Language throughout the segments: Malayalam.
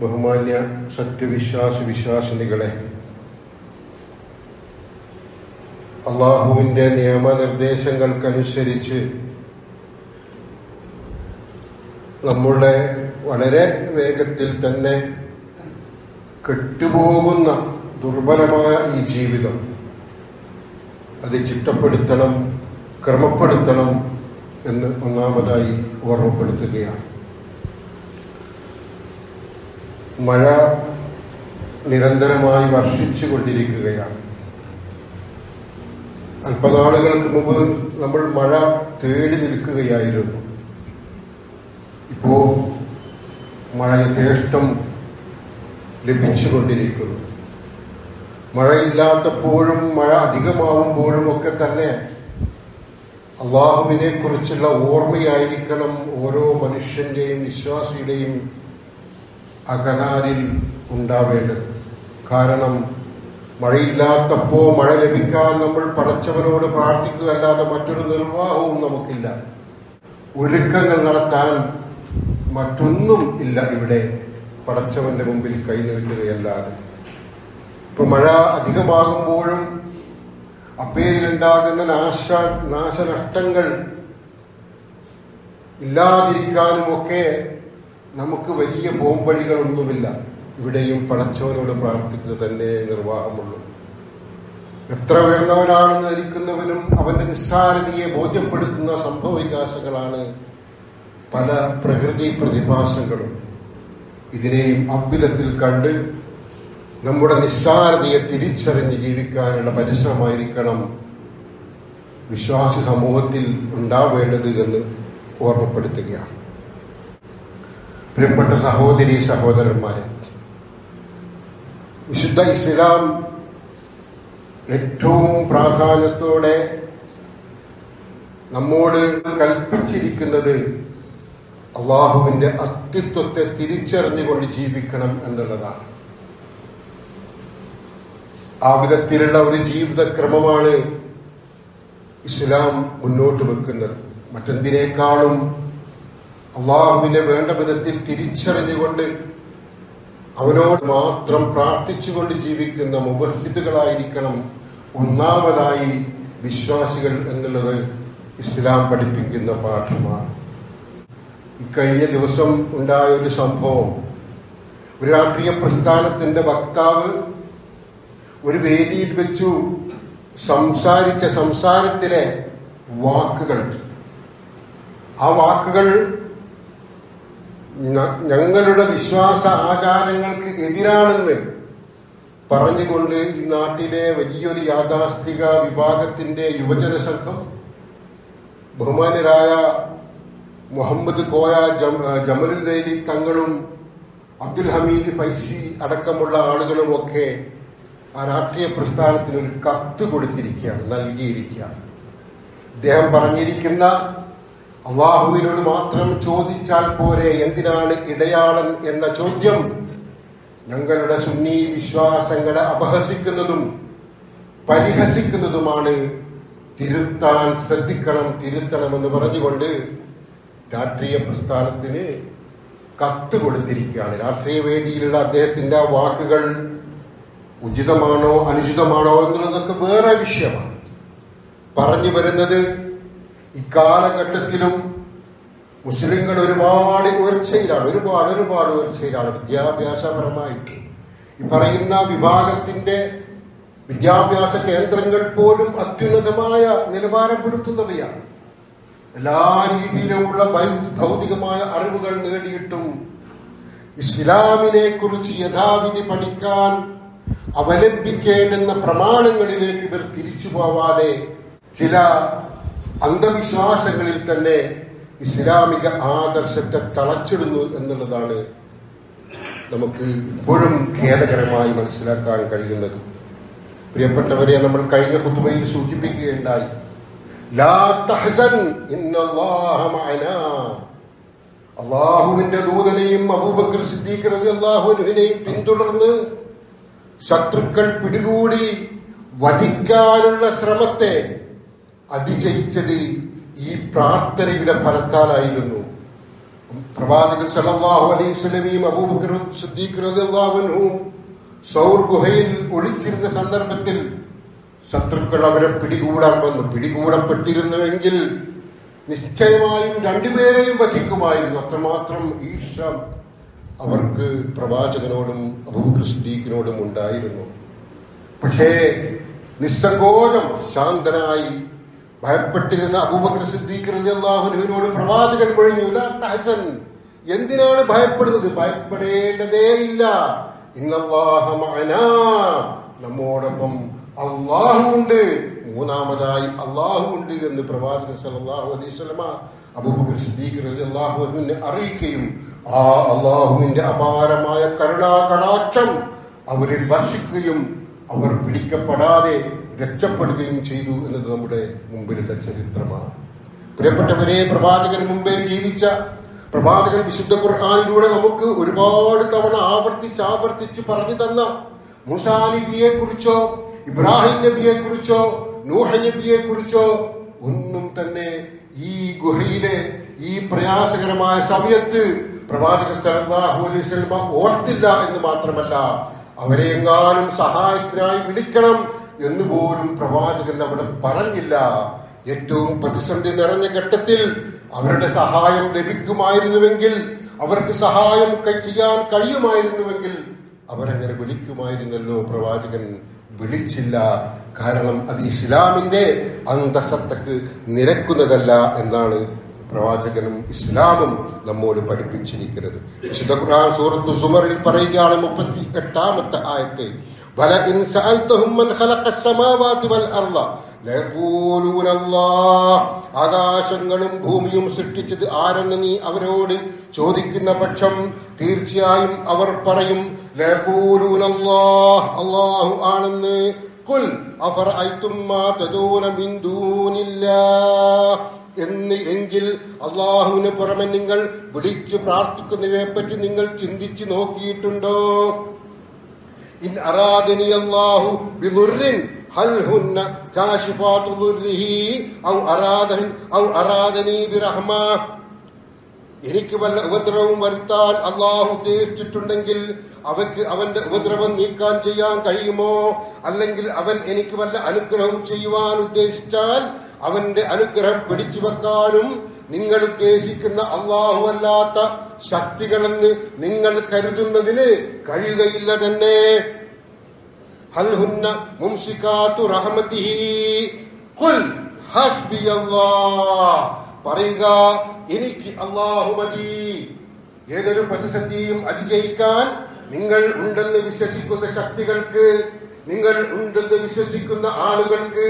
ബഹുമാന്യ സത്യവിശ്വാസി വിശ്വാസിനികളെ അള്ളാഹുവിന്റെ നിയമനിർദ്ദേശങ്ങൾക്കനുസരിച്ച് നമ്മുടെ വളരെ വേഗത്തിൽ തന്നെ കെട്ടുപോകുന്ന ദുർബലമായ ഈ ജീവിതം അത് ചിട്ടപ്പെടുത്തണം ക്രമപ്പെടുത്തണം എന്ന് ഒന്നാമതായി ഓർമ്മപ്പെടുത്തുകയാണ്. മഴ നിരന്തരമായി വർഷിച്ചു കൊണ്ടിരിക്കുകയാണ് അല്പനാളുകൾക്ക് മുമ്പ് നമ്മൾ മഴ തേടി നിൽക്കുകയായിരുന്നു. ഇപ്പോ മഴ യഥേഷ്ടം ലഭിച്ചുകൊണ്ടിരിക്കുന്നു. മഴയില്ലാത്തപ്പോഴും മഴ അധികമാവുമ്പോഴും ഒക്കെ തന്നെ അള്ളാഹുവിനെ കുറിച്ചുള്ള ഓർമ്മയായിരിക്കണം ഓരോ മനുഷ്യന്റെയും വിശ്വാസിയുടെയും അകനാരിൽ ഉണ്ടാവേണ്ടത്. കാരണം മഴയില്ലാത്തപ്പോ മഴ ലഭിക്കാൻ നമ്മൾ പടച്ചവനോട് പ്രാർത്ഥിക്കുക അല്ലാതെ മറ്റൊരു നിർവാഹവും നമുക്കില്ല. ഒരുക്കങ്ങൾ നടത്താൻ മറ്റൊന്നും ഇല്ല ഇവിടെ. പടച്ചവന്റെ മുമ്പിൽ കൈനീട്ടുകയല്ലാതെ ഇപ്പൊ മഴ അധികമാകുമ്പോഴും അപ്പേരിലുണ്ടാകുന്ന നാശ നാശനഷ്ടങ്ങൾ ഇല്ലാതിരിക്കാനുമൊക്കെ നമുക്ക് വലിയ പോംവഴികളൊന്നുമില്ല ഇവിടെയും പടച്ചവനോട് പ്രാർത്ഥിക്കുക തന്നെ നിർവാഹമുള്ളൂ. എത്ര ഉയർന്നവനാണെന്ന് ധരിക്കുന്നവനും അവന്റെ നിസ്സാരതയെ ബോധ്യപ്പെടുത്തുന്ന സംഭവവികാസങ്ങളാണ് പല പ്രകൃതി പ്രതിഭാസങ്ങളും. ഇതിനെയും അബ്ദുലത്തിൽ കണ്ട് നമ്മുടെ നിസ്സാരതയെ തിരിച്ചറിഞ്ഞ് ജീവിക്കാനുള്ള പരിശ്രമമായിരിക്കണം വിശ്വാസി സമൂഹത്തിൽ ഉണ്ടാവേണ്ടത് എന്ന് ഓർമ്മപ്പെടുത്തുകയാണ്. പ്രിയപ്പെട്ട സഹോദരി സഹോദരന്മാരെ വിശുദ്ധ ഇസ്ലാം ഏറ്റവും പ്രാധാന്യത്തോടെ നമ്മോട് കൽപ്പിച്ചിരിക്കുന്നത് അള്ളാഹുവിന്റെ അസ്തിത്വത്തെ തിരിച്ചറിഞ്ഞുകൊണ്ട് ജീവിക്കണം എന്നുള്ളതാണ്. ആ വിധത്തിലുള്ള ഒരു ജീവിതക്രമമാണ് ഇസ്ലാം മുന്നോട്ട് വെക്കുന്നത്. മറ്റെന്തിനേക്കാളും അള്ളാഹുവിനെ വേണ്ട വിധത്തിൽ തിരിച്ചറിഞ്ഞുകൊണ്ട് അവനോട് മാത്രം പ്രാർത്ഥിച്ചുകൊണ്ട് ജീവിക്കുന്ന മുബഹിദുകളായിരിക്കണം ഒന്നാമതായി വിശ്വാസികൾ എന്നുള്ളത് ഇസ്ലാം പഠിപ്പിക്കുന്ന പാഠമാണ്. ഇക്കഴിഞ്ഞ ദിവസം ഉണ്ടായ ഒരു സംഭവം. ഒരു രാഷ്ട്രീയ പ്രസ്ഥാനത്തിന്റെ വക്താവ് ഒരു വേദിയിൽ വെച്ചു സംസാരിച്ച സംസാരത്തിലെ വാക്കുകൾ. ആ വാക്കുകൾ ഞങ്ങളുടെ വിശ്വാസ ആചാരങ്ങൾക്ക് എതിരാണെന്ന് പറഞ്ഞുകൊണ്ട് ഈ നാട്ടിലെ വലിയൊരു യാഥാസ്ഥിക വിഭാഗത്തിന്റെ യുവജന സംഘം ബഹുമാനരായ മുഹമ്മദ് കോയ ജമലുൽ ലൈലി തങ്ങളും അബ്ദുൽ ഹമീദ് ഫൈസി അടക്കമുള്ള ആളുകളുമൊക്കെ ആ രാഷ്ട്രീയ പ്രസ്ഥാനത്തിന് ഒരു കത്ത് കൊടുത്തിരിക്കുകയാണ് നൽകിയിരിക്കുകയാണ്. അദ്ദേഹം പറഞ്ഞിരിക്കുന്ന അള്ളാഹുവിനോട് മാത്രം ചോദിച്ചാൽ പോരെ എന്തിനാണ് ഇടയാളൻ എന്ന ചോദ്യം? ഞങ്ങളുടെ സുന്നി വിശ്വാസങ്ങളെ അപഹസിക്കുന്നതും പരിഹസിക്കുന്നതുമാണ്. തിരുത്താൻ ശ്രദ്ധിക്കണം തിരുത്തണമെന്ന് പറഞ്ഞുകൊണ്ട് രാഷ്ട്രീയ പ്രസ്ഥാനത്തിന് കത്ത് കൊടുത്തിരിക്കുകയാണ്. രാഷ്ട്രീയ വേദിയിലുള്ള അദ്ദേഹത്തിന്റെ വാക്കുകൾ ഉചിതമാണോ അനുചിതമാണോ എന്നുള്ളതൊക്കെ വേറെ വിഷയമാണ്. പറഞ്ഞു വരുന്നത് ഇക്കാലഘട്ടത്തിലും മുസ്ലിങ്ങൾ ഒരുപാട് ഉയർച്ചയിലാണ് ഒരുപാട് ഒരുപാട് ഉയർച്ചയിലാണ് വിദ്യാഭ്യാസപരമായിട്ട്. ഈ പറയുന്ന വിഭാഗത്തിന്റെ വിദ്യാഭ്യാസ കേന്ദ്രങ്ങൾ പോലും അത്യുന്നതമായ നിലവാരം പുലർത്തുന്നവയാണ്. എല്ലാ രീതിയിലുമുള്ള ഭൗതികമായ അറിവുകൾ നേടിയിട്ടും ഇസ്ലാമിനെ കുറിച്ച് യഥാവിധി പഠിക്കാൻ അവലംബിക്കേണ്ടുന്ന പ്രമാണങ്ങളിലേക്ക് ഇവർ തിരിച്ചു പോവാതെ ചില അന്ധവിശ്വാസങ്ങളിൽ തന്നെ ഇസ്ലാമിക ആദർശത്തെ തളച്ചിടുന്നു എന്നുള്ളതാണ് നമുക്ക് ഇപ്പോഴും ഖേദകരമായി മനസ്സിലാക്കാൻ കഴിയുന്നത്. പ്രിയപ്പെട്ടവരെ നമ്മൾ കഴിഞ്ഞ കുത്തുമയിൽ സൂചിപ്പിക്കുകയുണ്ടായി അള്ളാഹുവിന്റെ ദൂതനെയും അബൂബക്കർ സിദ്ദീഖ് അള്ളാഹുവിനെയും പിന്തുടർന്ന് ശത്രുക്കൾ പിടികൂടി വധിക്കാനുള്ള ശ്രമത്തെ അതിജയിച്ചത് ഈ പ്രാർത്ഥനയുടെ ഫലത്താലായിരുന്നു. പ്രവാചകൻ സല്ലല്ലാഹു അലൈഹി വസല്ലമയും അബൂബക്കർ സിദ്ദീഖ് റളിയല്ലാഹു അൻഹും സൗർ ഗുഹയിൽ ഒളിച്ചിരുന്ന സന്ദർഭത്തിൽ ശത്രുക്കൾ അവരെ പിടികൂടാൻ വന്നു. പിടികൂടപ്പെട്ടിരുന്നുവെങ്കിൽ നിശ്ചയമായും രണ്ടുപേരെയും വധിക്കുമായിരുന്നു. അത്രമാത്രം ഈശ അവർക്ക് പ്രവാചകനോടും അബൂബക്കർ സിദ്ദീഖിനോടും ഉണ്ടായിരുന്നു. പക്ഷേ നിസ്സങ്കോചം ശാന്തനായി ഭയപ്പെട്ടിരുന്ന അബൂബക്കർ സിദ്ദീഖ് അള്ളാഹുനുവിനോട് പ്രവാചകൻ കൊഴിഞ്ഞു ഹസൻ എന്തിനാണ് ഭയപ്പെടുന്നത്? ഭയപ്പെടേണ്ടതേ ഇല്ല. നമ്മോടൊപ്പം അള്ളാഹുണ്ട് മൂന്നാമതായി അള്ളാഹുണ്ട് എന്ന് പ്രവാചകൻ സല്ലല്ലാഹു അലൈഹി വസല്ലമ അബൂബക്കർ സിദ്ദീഖ് അൻഹുവിനെ അറിയിക്കുകയും ആ അള്ളാഹുവിന്റെ അപാരമായ കരുണാ കടാക്ഷം അവരിൽ വർഷിക്കുകയും അവർ പിടിക്കപ്പെടാതെ രക്ഷപ്പെടുകയും ചെയ്തു എന്നത് നമ്മുടെ മുമ്പിലുള്ള ചരിത്രമാണ്. പ്രിയപ്പെട്ടവരെ പ്രവാചകൻ മുമ്പേ ജീവിച്ച പ്രവാചകൻ വിശുദ്ധ ഖുർആാനിലൂടെ നമുക്ക് ഒരുപാട് തവണ ആവർത്തിച്ച് ആവർത്തിച്ച് പറഞ്ഞു തന്ന മുസാ നബിയെ കുറിച്ചോ ഇബ്രാഹിം നബിയെ കുറിച്ചോ നൂഹ നബിയെ കുറിച്ചോ ഒന്നും തന്നെ ഈ ഗുഹയിലെ ഈ പ്രയാസകരമായ സമയത്ത് പ്രവാചകൻ അലൈഹി ഓർത്തില്ല എന്ന് മാത്രമല്ല അവരെ എങ്ങാനും സഹായത്തിനായി വിളിക്കണം എന്ന് പോലും പ്രവാചകൻ അവിടെ പറഞ്ഞില്ല. ഏറ്റവും പ്രതിസന്ധി നിറഞ്ഞ ഘട്ടത്തിൽ അവരുടെ സഹായം ലഭിക്കുമായിരുന്നുവെങ്കിൽ അവർക്ക് സഹായം ചെയ്യാൻ കഴിയുമായിരുന്നുവെങ്കിൽ അവരങ്ങനെ വിളിക്കുമായിരുന്നല്ലോ. പ്രവാചകൻ വിളിച്ചില്ല. കാരണം അത് ഇസ്ലാമിന്റെ അന്തസത്തക്ക് നിരക്കുന്നതല്ല എന്നാണ് പ്രവാചകനും ഇസ്ലാമും നമ്മോട് പഠിപ്പിച്ചിരിക്കുന്നത്. വിശുദ്ധ ഖുർആൻ സൂറത്ത് സുമറിൽ പറയുകയാണ് മുപ്പത്തി എട്ടാമത്തെ ആയത്ത്. വലഇൻ സഅൽതഹും മൻ خلق السماوات ലയഖൂലൂന അല്ലാഹ് ആകാശങ്ങളും ഭൂമിയും സൃഷ്ടിച്ചത് ആരെന്ന് നീ അവരോട് ചോദിക്കുന്ന പക്ഷം തീർച്ചയായും അവർ പറയും അല്ലാഹ്. അല്ലാഹു ആണെന്ന്. ഖുൽ അവർ എന്ന് എങ്കിൽ അള്ളാഹുവിന് പുറമെ നിങ്ങൾ വിളിച്ചു പ്രാർത്ഥിക്കുന്നവയെ പറ്റി നിങ്ങൾ ചിന്തിച്ചു നോക്കിയിട്ടുണ്ടോ? ഇൻ അറാദനി അല്ലാഹു ബിദുർരിൻ ഹൽ ഹുന്ന കാശിഫാതു ദുർരിഹി ഔ അറാദൻ ഔ അറാദനി ബിറഹ്മ. എനിക്ക് വല്ല ഉപദ്രവവും വരുത്താൻ അള്ളാഹു ഉദ്ദേശിച്ചിട്ടുണ്ടെങ്കിൽ അവയ്ക്ക് അവന്റെ ഉപദ്രവം നീക്കാൻ ചെയ്യാൻ കഴിയുമോ? അല്ലെങ്കിൽ അവൻ എനിക്ക് വല്ല അനുഗ്രഹം ചെയ്യുവാൻ ഉദ്ദേശിച്ചാൽ അവന്റെ അനുഗ്രഹം പിടിച്ചു വെക്കാനും നിങ്ങൾ ഉദ്ദേശിക്കുന്ന അള്ളാഹു അല്ലാത്ത ശക്തികളെന്ന് നിങ്ങൾ കരുതുന്നതിന് കഴിയുകയില്ല തന്നെ. ഹൽ മുംഷിക്കാത്തു ഹസ്ബിയല്ലാഹ്. പറയുക എനിക്ക് അള്ളാഹു മതി. ഏതൊരു പ്രതിസന്ധിയും അതിജയിക്കാൻ നിങ്ങൾ ഉണ്ടെന്ന് വിശ്വസിക്കുന്ന ശക്തികൾക്ക് നിങ്ങൾ ഉണ്ടെന്ന് വിശ്വസിക്കുന്ന ആളുകൾക്ക്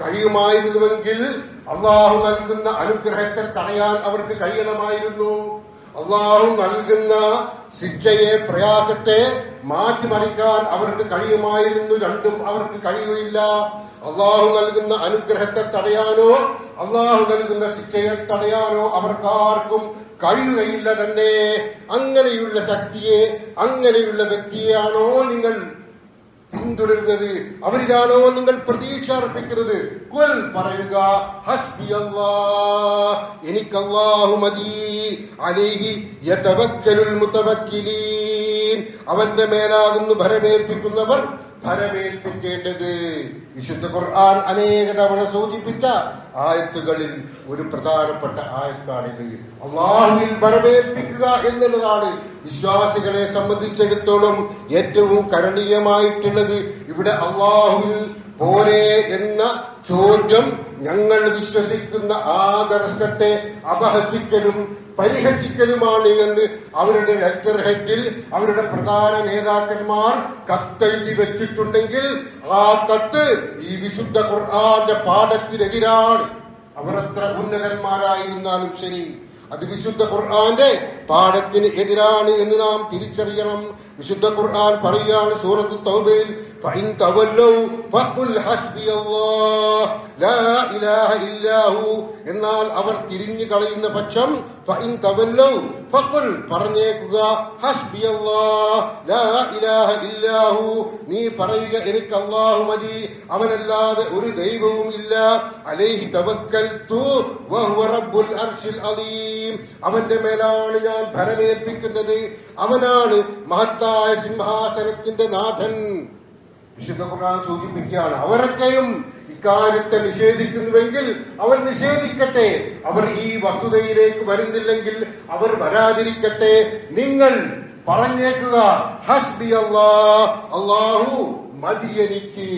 കഴിയുമായിരുന്നുവെങ്കിൽ അള്ളാഹു നൽകുന്ന അനുഗ്രഹത്തെ തടയാൻ അവർക്ക് കഴിയണമായിരുന്നു. അള്ളാഹു നൽകുന്ന ശിക്ഷയെ പ്രയാസത്തെ മാറ്റിമറിക്കാൻ അവർക്ക് കഴിയുമായിരുന്നു. രണ്ടും അവർക്ക് കഴിയുകയില്ല. അള്ളാഹു നൽകുന്ന അനുഗ്രഹത്തെ തടയാനോ അള്ളാഹു നൽകുന്ന ശിക്ഷയെ തടയാനോ അവർക്കാർക്കും കഴിയുകയില്ല തന്നെ. അങ്ങനെയുള്ള ശക്തിയെ അങ്ങനെയുള്ള വ്യക്തിയാണോ നിങ്ങൾ പിന്തുടരുന്നത്. അവരിലാണോ നിങ്ങൾ പ്രതീക്ഷ അർപ്പിക്കുന്നത്? കുൽ പറയുക ഹസ്ബി എനിക്ക് അള്ളാഹു മതി യതവക്കലുൽ അവന്റെ മേലാകുന്നു ഭരമേൽപ്പിക്കുന്നവർ. ഭരമേൽപ്പിക്കേണ്ടത് വിശുദ്ധ ഖുർആൻ അനേക തവണ സൂചിപ്പിച്ച ആയത്തുകളിൽ ഒരു പ്രധാനപ്പെട്ട ആയത്താണിത്. അള്ളാഹുവിൽ ഭരമേൽപ്പിക്കുക എന്നുള്ളതാണ് വിശ്വാസികളെ സംബന്ധിച്ചിടത്തോളം ഏറ്റവും കരണീയമായിട്ടുള്ളത്. ഇവിടെ അള്ളാഹുവിൽ പോരെ എന്ന ചോദ്യം ഞങ്ങൾ വിശ്വസിക്കുന്ന ആദർശത്തെ അപഹസിക്കലും പരിഹസിക്കലുമാണ് എന്ന് അവരുടെ ലെറ്റർ ഹെഡിൽ അവരുടെ പ്രധാന നേതാക്കന്മാർ കത്തെഴുതി വെച്ചിട്ടുണ്ടെങ്കിൽ ആ കത്ത് ഈ വിശുദ്ധ ഖുർആന്റെ പാഠത്തിനെതിരാണ്. അവരത്ര ഉന്നതന്മാരായിരുന്നാലും ശരി അത് വിശുദ്ധ ഖുർആന്റെ പാഠത്തിന് എതിരാണ് എന്ന് നാം തിരിച്ചറിയണം. വിശുദ്ധ ഖുർആൻ പറയുകയാണ് സൂറത്ത് തൗബയിൽ فإن تولوا فقل حسبي الله لا إله إلا هو എന്നാൽ അവർ തിരിഞ്ഞു കളയുന്ന പക്ഷം فإن تولوا فقل പറഞ്ഞേക്കുക ഹസ്ബി ലാ ഇലാഹ ഇല്ലാ ഹു നീ പറയുക എനിക്ക് അല്ലാഹു മതി അവനല്ലാതെ ഒരു ദൈവവും ഇല്ല അലൈഹി തവക്കൽതു വഹുവ റബ്ബുൽ അർശിൽ അലീം അവന്റെ മേലാണ് ഞാൻ ഭരമേൽപ്പിക്കുന്നത് അവനാണ് മഹത്തായ സിംഹാസനത്തിന്റെ നാഥൻ വിശുദ്ധ ഖുർആൻ സൂചിപ്പിക്കുകയാണ് അവരൊക്കെയും ഇക്കാര്യത്തെ നിഷേധിക്കുന്നുവെങ്കിൽ അവർ നിഷേധിക്കട്ടെ. അവർ ഈ വസ്തുതയിലേക്ക് വരുന്നില്ലെങ്കിൽ അവർ വരാതിരിക്കട്ടെ. നിങ്ങൾ പറഞ്ഞേക്കുക ഹസ്ബി അള്ളാഹു മതി എനിക്ക്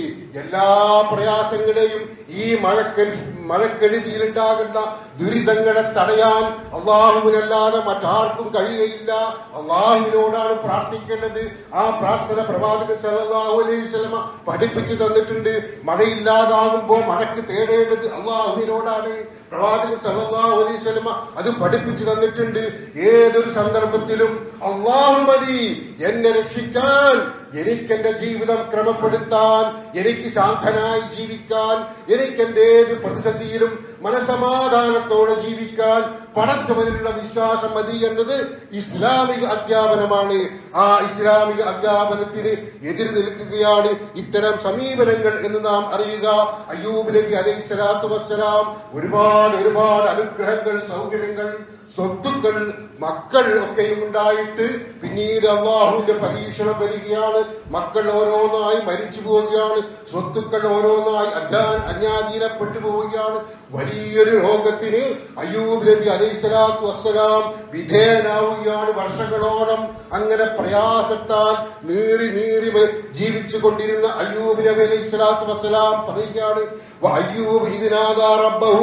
എല്ലാ പ്രയാസങ്ങളെയും ഈ മഴക്ക മഴക്കെടുതിയിൽ ഉണ്ടാകുന്ന ദുരിതങ്ങളെ തടയാൻ അള്ളാഹുവിനല്ലാതെ മറ്റാർക്കും കഴിയുകയില്ല. അള്ളാഹുവിനോടാണ് പ്രാർത്ഥിക്കേണ്ടത്. ആ പ്രാർത്ഥന പ്രവാചകൻ സലാഹു അലൈഹി വസല്ലമ പഠിപ്പിച്ചു തന്നിട്ടുണ്ട്. മഴയില്ലാതാകുമ്പോ മഴക്ക് തേടേണ്ടത് അള്ളാഹുവിനോടാണ്. പ്രവാചകൻ സലാഹു അലൈഹി വസല്ലമ അത് പഠിപ്പിച്ചു തന്നിട്ടുണ്ട്. ഏതൊരു സന്ദർഭത്തിലും അള്ളാഹു മതി എന്നെ രക്ഷിക്കാൻ എനിക്ക് എന്റെ ജീവിതം ക്രമപ്പെടുത്താൻ എനിക്ക് ശാന്തനായി ജീവിക്കാൻ എനിക്ക് എന്റെ ഏത് പ്രതിസന്ധിയിലും മനസമാധാനത്തോടെ ജീവിക്കാൻ പടച്ചവരിലുള്ള വിശ്വാസം മതി എന്നത് ഇസ്ലാമിക അധ്യാപനമാണ്. ആ ഇസ്ലാമിക അധ്യാപനത്തിന് എതിര് നിൽക്കുകയാണ് ഇത്തരം സമീപനങ്ങൾ എന്ന് നാം അറിയുക. അയ്യൂബ് നബി അലൈഹി സ്വലാത്തു വസ്സലാം ഒരുപാട് ഒരുപാട് അനുഗ്രഹങ്ങൾ സൗകര്യങ്ങൾ സ്വത്തുക്കൾ മക്കൾ ഒക്കെയും ഉണ്ടായിട്ട് പിന്നീട് അള്ളാഹുവിന്റെ പരീക്ഷണം വരികയാണ്. മക്കൾ ഓരോന്നായി മരിച്ചു പോവുകയാണ്. സ്വത്തുക്കൾ ഓരോന്നായി അധ്യാൻ അന്യാധീനപ്പെട്ടു പോവുകയാണ്. വലിയൊരു രോഗത്തിന് അയ്യൂബ് നബി അലൈഹി സ്വലാത്തു വസ്സലാം വിധേയനാവുകയാണ് വർഷങ്ങളോളം. അങ്ങനെ പ്രയാസത്താൽ നീറി നീറി ജീവിച്ചു കൊണ്ടിരുന്ന അയ്യൂബ് നബി അലൈഹി സ്വലാത്തു വസ്സലാം പറയുകയാണ് وأيوب إذ نادى ربه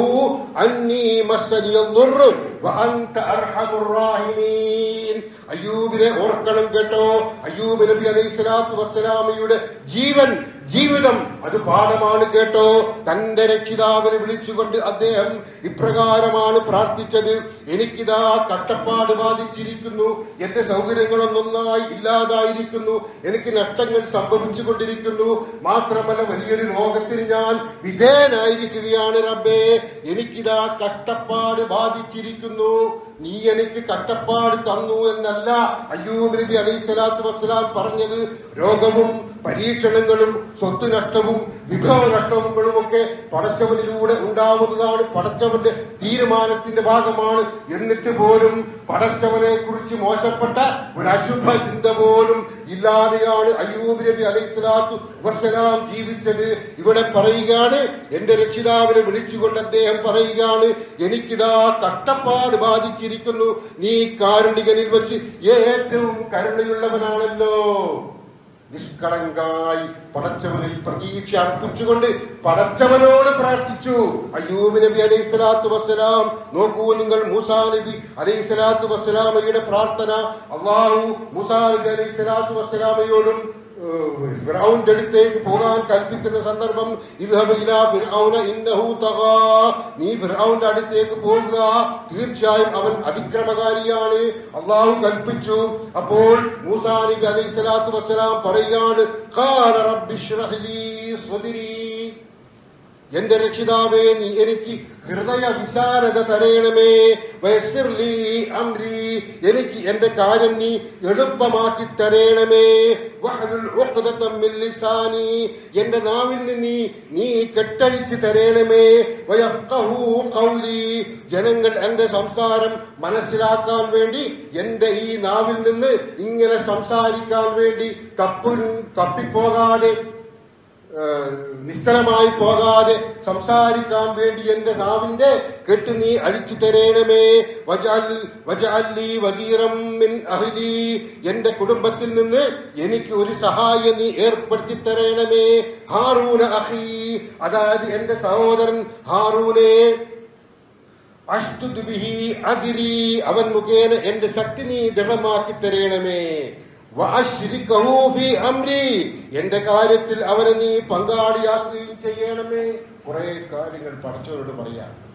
أني مسني الضر وأنت أرحم الراحمين അയ്യൂബിനെ ഓർക്കണം കേട്ടോ അയ്യൂബ് നബി അലൈഹി സ്വലാത്തു വസ്സലാമയുടെ ജീവൻ ജീവിതം അത് പാഠമാണ് കേട്ടോ തന്റെ രക്ഷിതാവിനെ വിളിച്ചുകൊണ്ട് അദ്ദേഹം ഇപ്രകാരമാണ് പ്രാർത്ഥിച്ചത് എനിക്കിതാ കട്ടപ്പാട് ബാധിച്ചിരിക്കുന്നു എന്റെ സൗകര്യങ്ങളൊന്നൊന്നായി ഇല്ലാതായിരിക്കുന്നു എനിക്ക് നഷ്ടങ്ങൾ സംഭവിച്ചു കൊണ്ടിരിക്കുന്നു മാത്രമല്ല വലിയൊരു രോഗത്തിന് ഞാൻ വിധേയനായിരിക്കുകയാണ് റബ്ബേ. എനിക്കിതാ കഷ്ടപ്പാട് ബാധിച്ചിരിക്കുന്നു. നീ എനിക്ക് കഷ്ടപ്പാട് തന്നു എന്നല്ല അയ്യൂബ് നബി അലൈഹി സ്വലാത്തു വസ്സലാം പറഞ്ഞത്. രോഗവും പരീക്ഷണങ്ങളും സ്വത്ത് നഷ്ടവും വിഭവ നഷ്ടങ്ങളും ഒക്കെ പടച്ചവനിലൂടെ ഉണ്ടാവുന്നതാണ് പടച്ചവന്റെ തീരുമാനത്തിന്റെ ഭാഗമാണ്. എന്നിട്ട് പോലും പടച്ചവനെ കുറിച്ച് മോശപ്പെട്ട ഒരു അശുഭ ചിന്ത പോലും ഇല്ലാതെയാണ് അയ്യൂബ് നബി അലൈഹി സ്വലാത്തു വസ്സലാം ജീവിച്ചത്. ഇവിടെ പറയുകയാണ് എന്റെ രക്ഷിതാവിനെ വിളിച്ചുകൊണ്ട് അദ്ദേഹം പറയുകയാണ് എനിക്കിതാ കഷ്ടപ്പാട് ബാധിച്ചിരിക്കുന്നു. നീ കാരുണികനിൽ വെച്ച് ഏറ്റവും കരുണയുള്ളവനാണല്ലോ. നിഷ്കളങ്കായി പടച്ചവനിൽ പ്രതീക്ഷ അർപ്പിച്ചുകൊണ്ട് പടച്ചവനോട് പ്രാർത്ഥിച്ചു. അയ്യൂബ് നബി അലൈഹി സ്വലാത്തു വസ്സലാം. നോക്കൂ നിങ്ങൾ മൂസാ നബി അലൈഹി സ്വലാത്തു വസ്സലാമയുടെ പ്രാർത്ഥന. അള്ളാഹു മൂസാ നബി അലൈഹി സ്വലാത്തു വസ്സലാമയോടും ഫിറൌന്റെ അടുത്തേക്ക് പോകാൻ കൽപ്പിക്കുന്ന സന്ദർഭം നീ ഫിർഔന്റെ അടുത്തേക്ക് പോകുക. തീർച്ചയായും അവൻ അതിക്രമകാരിയാണ്. അള്ളാഹു കൽപ്പിച്ചു. അപ്പോൾ മൂസാ നബി അലൈഹി സ്വലാത്തു വസ്സലാം പറയുകയാണ് എന്റെ രക്ഷിതാവേ നീ എനിക്ക് ഹൃദയ വിശാലത തരയണമേ വയസ്സിർലി അംരി എനിക്ക് എന്റെ കാര്യം നീ എളുപ്പമാക്കി തരയണമേ ലിസാനി എന്റെ നാവിൽ നിന്ന് നീ കെട്ടഴിച്ച് തരയണമേ കൗലി ജനങ്ങൾ എന്റെ സംസാരം മനസ്സിലാക്കാൻ വേണ്ടി എന്റെ ഈ നാവിൽ നിന്ന് ഇങ്ങനെ സംസാരിക്കാൻ വേണ്ടി തപ്പു തപ്പിപ്പോകാതെ നിസ്തലമായി പോകാതെ സംസാരിക്കാൻ വേണ്ടി എന്റെ നാവിന്റെ കെട്ട് നീ അഴിച്ചു തരേണമേ. അഹ്ലി. എന്റെ കുടുംബത്തിൽ നിന്ന് എനിക്ക് ഒരു സഹായം നീ ഏർപ്പെടുത്തി തരേണമേ. ഹാറൂന അഹി. അതായത് എന്റെ സഹോദരൻ ഹാറൂനെ. അഷ്ടുദ് അതിരി അവൻ മുഖേന എന്റെ ശക്തി നീ ദൃഢമാക്കി തരേണമേ. എന്റെ കാര്യത്തിൽ അവനെ നീ പങ്കാളിയാക്കുകയും ചെയ്യണമേ. കുറെ കാര്യങ്ങൾ പഠിച്ചവരോട് പറയാം.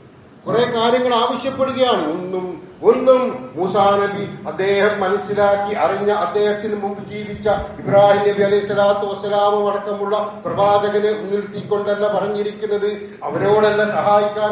കുറെ കാര്യങ്ങൾ ആവശ്യപ്പെടുകയാണ്. ഒന്നും ഒന്നും മൂസാ നബി അദ്ദേഹം മനസ്സിലാക്കി അറിഞ്ഞ അദ്ദേഹത്തിന് മുമ്പ് ജീവിച്ച ഇബ്രാഹിം നബി അലൈഹി സ്വലാത്തു വസ്സലാമും അടക്കമുള്ള പ്രവാചകനെ മുൻനിർത്തിക്കൊണ്ടല്ല പറഞ്ഞിരിക്കുന്നത്. അവരോടല്ല സഹായിക്കാൻ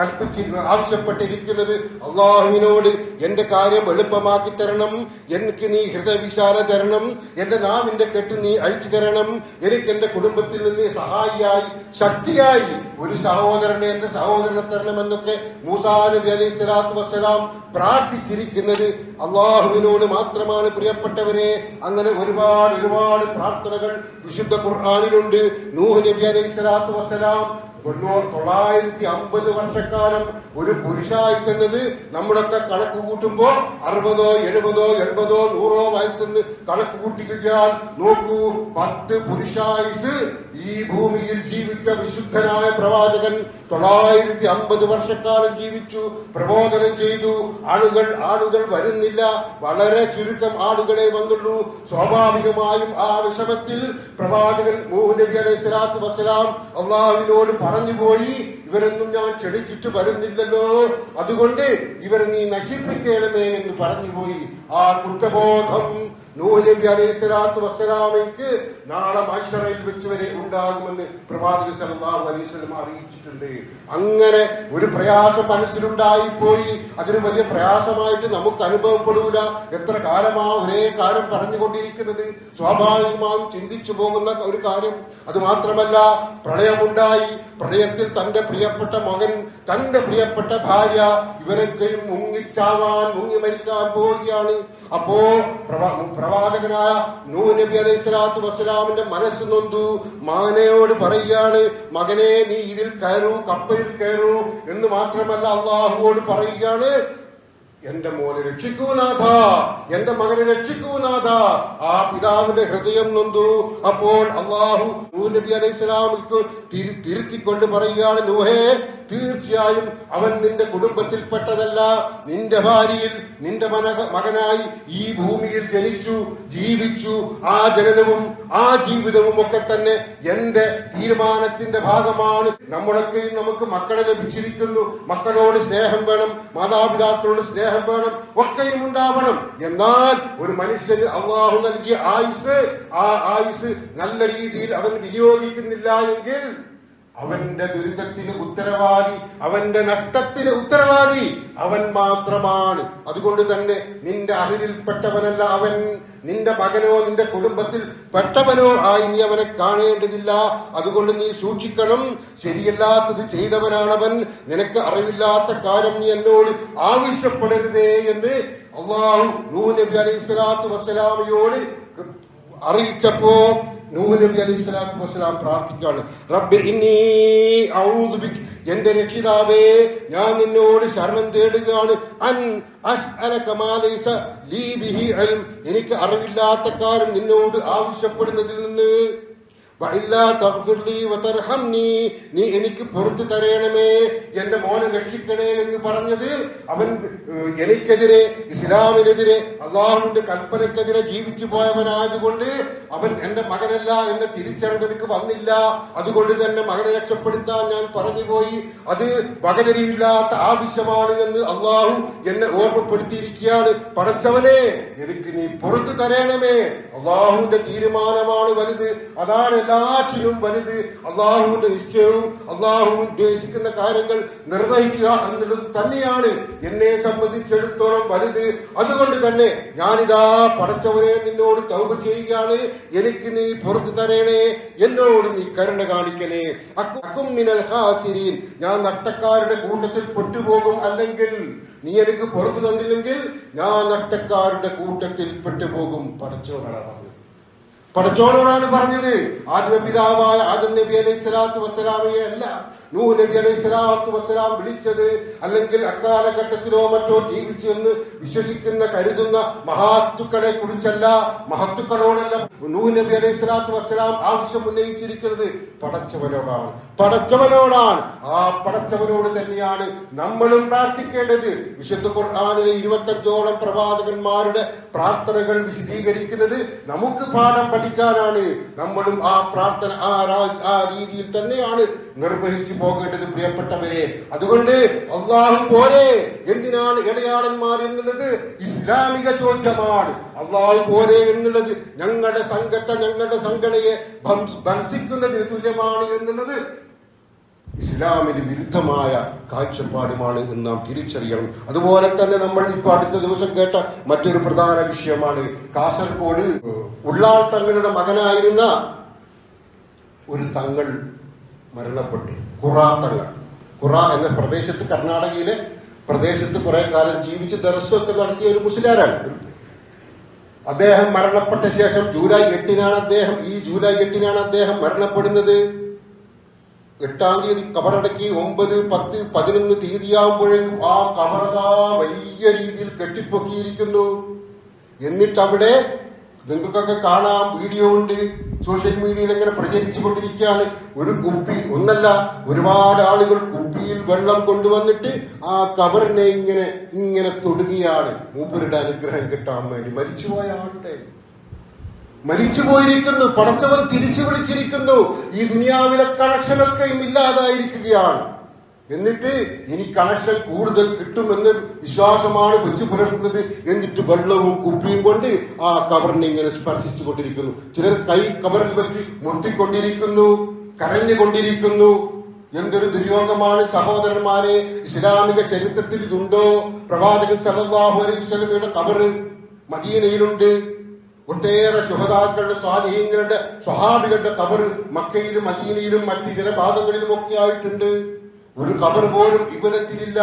കൽപ്പിച്ചി ആവശ്യപ്പെട്ടിരിക്കുന്നത്. അള്ളാഹുവിനോട് എന്റെ കാര്യം എളുപ്പമാക്കി തരണം. എനിക്ക് നീ ഹൃദയവിശാല തരണം. എന്റെ നാവിന്റെ കെട്ട് നീ അഴിച്ചു തരണം. എനിക്ക് എന്റെ കുടുംബത്തിൽ നിന്ന് സഹായിയായി ശക്തിയായി ഒരു സഹോദരനെ എന്റെ സഹോദരനെ തരണമെന്നൊക്കെ മൂസാ നബി അലൈഹി സ്വലാത്തു വസ്സലാം പ്രാർത്ഥിച്ചിരിക്കുന്നത് അള്ളാഹുവിനോട് മാത്രമാണ് പ്രിയപ്പെട്ടവരെ. അങ്ങനെ ഒരുപാട് ഒരുപാട് പ്രാർത്ഥനകൾ വിശുദ്ധ ഖുർആാനിലുണ്ട്. നൂഹ് നബി അലൈഹി സ്വലാത്തു വസ്സലാം തൊള്ളായിരത്തി അമ്പത് വർഷക്കാലം ഒരു പുരുഷായുസ് എന്നത് നമ്മളൊക്കെ കണക്ക് കൂട്ടുമ്പോ അറുപതോ എഴുപതോ എൺപതോ നൂറോ വയസ്സെന്ന് കണക്ക് കൂട്ടിക്കിട്ടിയാൽ നോക്കൂ പത്ത് പുരുഷായുസ് ഈ ഭൂമിയിൽ ജീവിച്ച വിശുദ്ധനായ പ്രവാചകൻ തൊള്ളായിരത്തി അമ്പത് വർഷക്കാലം ജീവിച്ചു പ്രബോധനം ചെയ്തു. ആളുകൾ ആളുകൾ വരുന്നില്ല. വളരെ ചുരുക്കം ആളുകളെ വന്നുള്ളൂ. സ്വാഭാവികമായും ആ വിഷമത്തിൽ പ്രവാചകൻ മൂഹ് നബി അലൈഹി സ്വലാത്തു വസ്സലാം അള്ളാഹുവിനോട് 바른 유보이 ഇവരൊന്നും ഞാൻ ക്ഷണിച്ചിട്ട് വരുന്നില്ലല്ലോ. അതുകൊണ്ട് ഇവരെ നീ നശിപ്പിക്കണമേ എന്ന് പറഞ്ഞുപോയി ആ കുറ്റബോധം നൂലബി അലൈഹി സ്വലാത്തു വസ്സലാമയ്ക്ക് നാളെ മൈഷറയിൽ വെച്ച് വരെ ഉണ്ടാകുമെന്ന് പ്രവാചക സല്ലല്ലാഹു അലൈഹി അറിയിച്ചിട്ടുണ്ട്. അങ്ങനെ ഒരു പ്രയാസം മനസ്സിലുണ്ടായിപ്പോയി. അതൊരു വലിയ പ്രയാസമായിട്ട് നമുക്ക് അനുഭവപ്പെടൂല. എത്ര കാലമാ ഒരേ കാര്യം പറഞ്ഞുകൊണ്ടിരിക്കുന്നത്? സ്വാഭാവികമായും ചിന്തിച്ചു പോകുന്ന ഒരു കാര്യം. അത് മാത്രമല്ല പ്രളയമുണ്ടായി. പ്രളയത്തിൽ തന്റെ പ്രിയപ്പെട്ട മകൻ തന്റെ പ്രിയപ്പെട്ട ഭാര്യ ഇവരൊക്കെയും മുങ്ങിച്ചാവാൻ മുങ്ങി മരിക്കാൻ പോവുകയാണ്. അപ്പോ പ്രവാചകനായ നൂ നബി അലൈഹി സ്വലാത്തു വസ്സലാമിന്റെ മനസ്സ് നൊന്തു മകനെയോട് പറയുകയാണ് മകനെ നീ ഇതിൽ കയറൂ കപ്പലിൽ കയറൂ എന്ന് മാത്രമല്ല അള്ളാഹുവോട് പറയുകയാണ് എന്റെ മോനെ രക്ഷിക്കൂ നാഥ എന്റെ മകനെ രക്ഷിക്കൂ നാഥ. ആ പിതാവിന്റെ ഹൃദയം നൊന്തു. അപ്പോൾ അള്ളാഹു നബി അലൈഹി സ്വലാമിക്ക് തിരുത്തിക്കൊണ്ട് പറയുകയാണ് നൂഹേ തീർച്ചയായും അവൻ നിന്റെ കുടുംബത്തിൽപ്പെട്ടതല്ല. നിന്റെ ഭാര്യയിൽ നിന്റെ മകനായി ഈ ഭൂമിയിൽ ജനിച്ചു ജീവിച്ചു. ആ ജനനവും ആ ജീവിതവും ഒക്കെ തന്നെ എന്റെ തീരുമാനത്തിന്റെ ഭാഗമാണ്. നമ്മളൊക്കെയും നമുക്ക് മക്കളെ ലഭിച്ചിരിക്കുന്നു. മക്കളോട് സ്നേഹം വേണം മാതാപിതാക്കളോട് സ്നേഹം വേണം ഒക്കെയും ഉണ്ടാവണം. എന്നാൽ ഒരു മനുഷ്യന് അള്ളാഹു നൽകിയ ആയുസ് ആ ആയുസ് നല്ല രീതിയിൽ അവൻ വിനിയോഗിക്കുന്നില്ല എങ്കിൽ അവന്റെ ദുരിതത്തിന് ഉത്തരവാദി അവന്റെ നഷ്ടത്തിന് ഉത്തരവാദി അവൻ മാത്രമാണ്. അതുകൊണ്ട് തന്നെ നിന്റെ അഹിലിൽപ്പെട്ടവനല്ല അവൻ. നിന്റെ മകനോ നിന്റെ കുടുംബത്തിൽ പെട്ടവനോ ആയി നീ അവനെ കാണേണ്ടതില്ല. അതുകൊണ്ട് നീ സൂക്ഷിക്കണം. ശരിയല്ലാത്തത് ചെയ്തവനാണവൻ. നിനക്ക് അറിവില്ലാത്ത കാര്യം നീ എന്നോട് ആവശ്യപ്പെടരുതേ എന്ന് അള്ളാഹു നബി അലൈഹി സ്വലാത്തു വസ്സലാമയോട് അറിയിച്ചപ്പോ നൂഹ് നബി അലൈഹി സ്വലാത്തു വസ്സലാം പ്രാർത്ഥിക്കുകയാണ്. റബ്ബി ബിക് എന്റെ രക്ഷിതാവേ ഞാൻ നിന്നോട് ശരണം തേടുകയാണ്. അൻ ലീ ബിഹി എനിക്ക് അറിവില്ലാത്ത കാര്യം നിന്നോട് ആവശ്യപ്പെടുന്നതിൽ നിന്ന് നീ എനിക്ക് പുറത്തു തരയണമേ എന്റെ മോനെ രക്ഷിക്കണേ എന്ന് പറഞ്ഞത് അവൻ എനിക്കെതിരെ ഇസ്ലാമിനെതിരെ അള്ളാഹുവിന്റെ കൽപ്പനക്കെതിരെ ജീവിച്ചു പോയവനായതുകൊണ്ട് അവൻ എന്റെ മകനല്ല എന്നെ തിരിച്ചറിവ് എനിക്ക് വന്നില്ല. അതുകൊണ്ട് തന്നെ മകനെ രക്ഷപ്പെടുത്താൻ ഞാൻ പറഞ്ഞുപോയി. അത് വകതിരിയില്ലാത്ത ആവശ്യമാണ് എന്ന് അള്ളാഹു എന്നെ ഓർമ്മപ്പെടുത്തിയിരിക്കുകയാണ്. പടച്ചവനെ എനിക്ക് നീ പുറത്തു തരയണമേ അള്ളാഹുവിന്റെ തീരുമാനമാണ് വലുത്. അതാണ് എല്ലാറ്റിനും വലുത് അള്ളാഹുവിന്റെ നിശ്ചയവും അള്ളാഹു ഉദ്ദേശിക്കുന്ന കാര്യങ്ങൾ നിർവഹിക്കുക എന്നതും തന്നെയാണ് എന്നെ സംബന്ധിച്ചിടത്തോളം വലുത്. അതുകൊണ്ട് തന്നെ ഞാനിതാ പടച്ചവനെ നിന്നോട് തൗബ ചെയ്യുകയാണ്. എനിക്ക് നീ പുറത്തു തരേണേ. എന്നോട് നീ കരുണ കാണിക്കണേ. അക്കു- മിനൽ ഹാസിരീൻ. ഞാൻ നട്ടക്കാരുടെ കൂട്ടത്തിൽ പെട്ടുപോകും അല്ലെങ്കിൽ നീ എനിക്ക് പുറത്തു തന്നില്ലെങ്കിൽ ഞാൻ നട്ടക്കാരുടെ കൂട്ടത്തിൽ പെട്ടുപോകും പടച്ചോനാണ് പടച്ചോനോടാണ് പറഞ്ഞത്. ആദ്യ പിതാവായ ആദം നബി അലൈഹി സ്വലാത്തു വസ്സലാമയെ അല്ല നൂഹ് നബി അലൈഹി സ്വലാത്തു വസ്സലാം വിളിച്ചത്. അല്ലെങ്കിൽ അക്കാലഘട്ടത്തിലോ മറ്റോ ജീവിച്ചു എന്ന് വിശ്വസിക്കുന്ന കരുതുന്ന മഹാത്തുക്കളെ കുറിച്ചല്ല മഹത്തുക്കളോടല്ല നൂഹ് നബി അലൈഹി സ്വലാത്തു വസ്സലാം ആവശ്യം ഉന്നയിച്ചിരിക്കുന്നത്. പടച്ചവനോടാണ്. പടച്ചവനോടാണ്. ആ പടച്ചവനോട് തന്നെയാണ് നമ്മളും പ്രാർത്ഥിക്കേണ്ടത്. വിശുദ്ധ ഖുർആാനിലെ ഇരുപത്തഞ്ചോളം പ്രവാചകന്മാരുടെ പ്രാർത്ഥനകൾ വിശദീകരിക്കുന്നത്. നമുക്ക് പാഠം പ്രാർത്ഥിക്കാനാണ് നമ്മളും ആ പ്രാർത്ഥന ആ രീതിയിൽ തന്നെയാണ് നിർവഹിച്ചു പോകേണ്ടത് പ്രിയപ്പെട്ടവരെ. അതുകൊണ്ട് അള്ളാഹു പോരെ എന്തിനാണ് ഇടയാളന്മാർ എന്നുള്ളത്? ഇസ്ലാമിക ചോദ്യമാണ്. അള്ളാഹു പോരെ എന്നുള്ളത് ഞങ്ങളുടെ സംഘത്തെ ഞങ്ങളുടെ സംഘടനയെ ഭംസിക്കുന്നതിന് തുല്യമാണ് എന്നുള്ളത് ഇസ്ലാമിന് വിരുദ്ധമായ കാഴ്ചപ്പാടുമാണ് എന്ന് നാം തിരിച്ചറിയണം. അതുപോലെ തന്നെ നമ്മൾ ഇപ്പൊ അടുത്ത ദിവസം കേട്ട മറ്റൊരു പ്രധാന വിഷയമാണ് കാസർഗോഡ്. ഉള്ളാൾ തങ്ങളുടെ മകനായിരുന്ന ഒരു തങ്ങൾ മരണപ്പെട്ടു. ഖുറാ തങ്ങൾ. ഖുറ എന്ന പ്രദേശത്ത് കർണാടകയിലെ പ്രദേശത്ത് കുറെ കാലം ജീവിച്ച് ദർശനമൊക്കെ നടത്തിയ ഒരു മുസ്ലിയാരാണ്. അദ്ദേഹം മരണപ്പെട്ട ശേഷം ജൂലൈ എട്ടിനാണ് അദ്ദേഹം ഈ ജൂലൈ എട്ടിനാണ് അദ്ദേഹം മരണപ്പെടുന്നത്. എട്ടാം തീയതി കബറടക്കി ഒമ്പത് പത്ത് പതിനൊന്ന് തീയതിയാകുമ്പോഴേക്കും ആ കബറതാ വലിയ രീതിയിൽ കെട്ടിപ്പൊക്കിയിരിക്കുന്നു. എന്നിട്ട് അവിടെ നിങ്ങൾക്കൊക്കെ കാണാം വീഡിയോ ഉണ്ട്. സോഷ്യൽ മീഡിയയിൽ എങ്ങനെ പ്രചരിച്ചു കൊണ്ടിരിക്കുകയാണ്. ഒരു കുപ്പി ഒന്നല്ല ഒരുപാട് ആളുകൾ കുപ്പിയിൽ വെള്ളം കൊണ്ടുവന്നിട്ട് ആ കബറിനെ ഇങ്ങനെ ഇങ്ങനെ തൊടുകയാണ്. മൂപ്പരുടെ അനുഗ്രഹം കിട്ടാൻ വേണ്ടി മരിച്ചുപോയ ആളുടെ മരിച്ചു പോയിരിക്കുന്നു പടച്ചവൻ തിരിച്ചു വിളിച്ചിരിക്കുന്നു. ഈ ദുനിയാവിലെ കണക്ഷനൊക്കെ ഇല്ലാതായിരിക്കുകയാണ്. എന്നിട്ട് ഇനി കണക്ഷൻ കൂടുതൽ കിട്ടുമെന്ന് വിശ്വാസമാണ് വെച്ചു പുലർത്തുന്നത്. എന്നിട്ട് വെള്ളവും കുപ്പിയും കൊണ്ട് ആ കവറിനെ ഇങ്ങനെ സ്പർശിച്ചു കൊണ്ടിരിക്കുന്നു ചിലർ കൈ കവറിൽ വെച്ച് മുട്ടിക്കൊണ്ടിരിക്കുന്നു കരഞ്ഞുകൊണ്ടിരിക്കുന്നു. എന്തൊരു ദുര്യോഗമാണ് സഹോദരന്മാരെ ഇസ്ലാമിക ചരിത്രത്തിൽ ഇതുണ്ടോ പ്രവാചകൻ സല്ലല്ലാഹു അലൈഹി വസല്ലമയുടെ കവറ് മദീനയിലുണ്ട്. ഒട്ടേറെ ശുഹതാക്കളുടെ സ്വാധീനങ്ങളുടെ സ്വഹാബികളുടെ കബർ മക്കയിലും മദീനയിലും മറ്റു ചില ഭാഗങ്ങളിലും ഒക്കെ ആയിട്ടുണ്ട്. ഒരു കബർ പോലും ഇവരത്തിലില്ല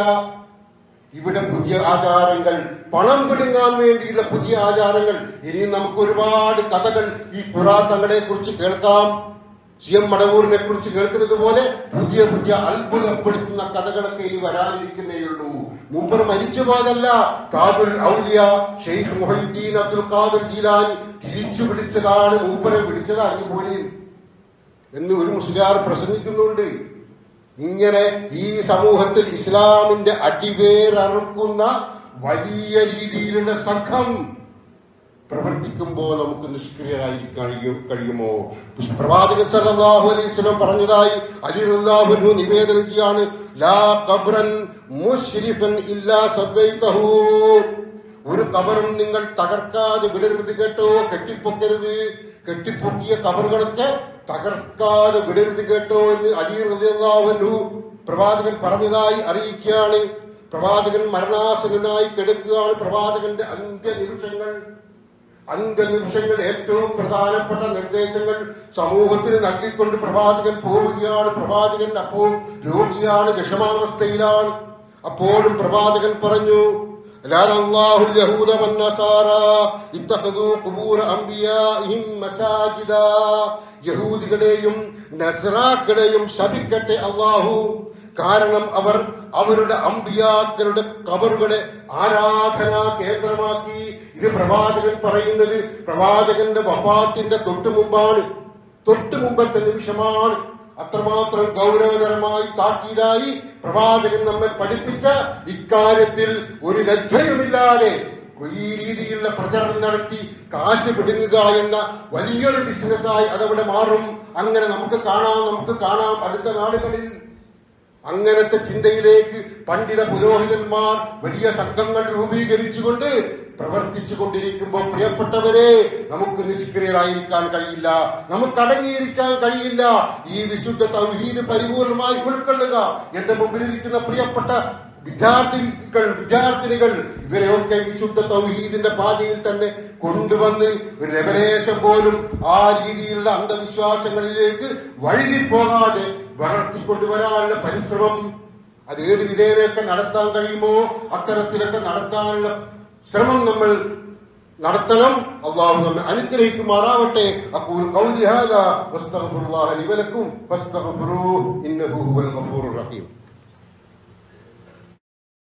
ഇവിടെ പുതിയ ആചാരങ്ങൾ പണം പിടുങ്ങാൻ വേണ്ടിയുള്ള പുതിയ ആചാരങ്ങൾ. ഇനിയും നമുക്ക് ഒരുപാട് കഥകൾ ഈ പുരാതങ്ങളെ കുറിച്ച് കേൾക്കാം. സി എം മടവൂരിനെ കുറിച്ച് കേൾക്കുന്നത് പോലെ പുതിയ പുതിയ അത്ഭുതപ്പെടുത്തുന്ന കഥകളൊക്കെ ഇനി വരാനിരിക്കുന്നേയുള്ളൂ. മൂപ്പർ മരിച്ചു പോയതല്ല താജുൽ ഔലിയ ഷെയ്ഖ് മൊഹീദ്ദീൻ അബ്ദുൽ ഖാദർ ജീലാനി തിരിച്ചു പിടിച്ചതാണ് മൂപ്പരെ വിളിച്ചത് അഞ്ഞുപോലെയും എന്ന് ഒരു മുസ്ലിയാർ പ്രസംഗിക്കുന്നുണ്ട്. ഇങ്ങനെ ഈ സമൂഹത്തിൽ ഇസ്ലാമിന്റെ അടിവേരറുക്കുന്ന വലിയ രീതിയിലുള്ള സംഘം പ്രവർത്തിക്കുമ്പോൾ നമുക്ക് നിഷ്ക്രിയരായിരിക്കാൻ കഴിയും- കഴിയുമോ? പ്രവാചകൻ സല്ലല്ലാഹു അലൈഹി വസല്ലം പറഞ്ഞതായി അലി റളിയല്ലാഹു നിവേദനം ചെയ്യാണ് ലാ ഖബ്രൻ മുശ്രിഫൻ ഇല്ലാ സബൈതഹു ഒരു കബറും നിങ്ങൾ തകർക്കാതെ വിടരുത് കേട്ടോ കെട്ടിപ്പൊക്കരുത്. കെട്ടിപ്പൊക്കിയ കബറുകളൊക്കെ തകർക്കാതെ വിടരുത് കേട്ടോ എന്ന് അലി റളിയല്ലാഹു പ്രവാചകൻ പറഞ്ഞതായി അറിയിക്കുകയാണ്. പ്രവാചകൻ മരണാസനായി കിടക്കുകയാണ്. പ്രവാചകന്റെ അന്ത്യനിമിഷങ്ങൾ അന്തരീക്ഷങ്ങൾ ഏറ്റവും പ്രധാനപ്പെട്ട നിർദ്ദേശങ്ങൾ സമൂഹത്തിന് നൽകിക്കൊണ്ട് പ്രവാചകൻ പോവുകയാണ്. പ്രവാചകൻ അപ്പോൾ രോഗിയാണ് വിഷമാവസ്ഥയിലാണ്. അപ്പോഴും പ്രവാചകൻ പറഞ്ഞു യഹൂദികളെയും നസറാക്കളെയും ശപിക്കട്ടെ അള്ളാഹു കാരണം അവർ അവരുടെ അമ്പിയാക്കളുടെ കബറുകളെ ആരാധനാ കേന്ദ്രമാക്കി ഇത് പ്രവാചകൻ പറയുന്നത് പ്രവാചകന്റെ വഫാത്തിന്റെ തൊട്ടു മുമ്പാണ്. തൊട്ടു മുമ്പത്തെ നിമിഷമാണ് അത്രമാത്രം ഗൗരവതരമായി താക്കീതായി പ്രവാചകൻ നമ്മെ പഠിപ്പിച്ച ഇക്കാര്യത്തിൽ ഒരു ലജ്ജയുമില്ലാതെ ഈ രീതിയിലുള്ള പ്രചരണം നടത്തി കാശ് പിടുങ്ങുക എന്ന വലിയൊരു ബിസിനസ്സായി അതവിടെ മാറും. അങ്ങനെ നമുക്ക് കാണാം നമുക്ക് കാണാം അടുത്ത നാടുകളിൽ അങ്ങനത്തെ ചിന്തയിലേക്ക് പണ്ഡിത പുരോഹിതന്മാർ വലിയ സംഘങ്ങൾ രൂപീകരിച്ചുകൊണ്ട് പ്രവർത്തിച്ചു കൊണ്ടിരിക്കുമ്പോൾ പ്രിയപ്പെട്ടവരെ നമുക്ക് നിഷ്ക്രിയരായിരിക്കാൻ കഴിയില്ല. നമുക്ക് അടങ്ങിയിരിക്കാൻ കഴിയില്ല. ഈ വിശുദ്ധ തൗഹീദ് പരിപൂർണമായി ഉൾക്കൊള്ളുക. എന്റെ മുമ്പിലിരിക്കുന്ന പ്രിയപ്പെട്ട വിദ്യാർത്ഥികൾ വിദ്യാർത്ഥിനികൾ ഇവരെയൊക്കെ വിശുദ്ധ തൗഹീദിന്റെ പാതയിൽ തന്നെ കൊണ്ടുവന്ന് ഒരു ലെവലേശം പോലും ആ രീതിയിലുള്ള അന്ധവിശ്വാസങ്ങളിലേക്ക് വഴുതിപ്പോകാതെ വളർത്തിക്കൊണ്ടുവരാനുള്ള പരിശ്രമം അത് ഏത് വിധേയതയൊക്കെ നടത്താൻ കഴിയുമോ അത്തരത്തിലൊക്കെ നടത്താനുള്ള ശ്രമം നമ്മൾ നടത്തണം. അള്ളാഹു നമ്മെ അനുഗ്രഹിക്കുമാറാവട്ടെ. അപ്പോൾ ഖൗലി ഹാദാ വസ്തഗ്ഫിറുല്ലാഹ ലി വലക്കും. ഇന്നഹു ഹുവൽ ഗഫൂറുർ റഹീം.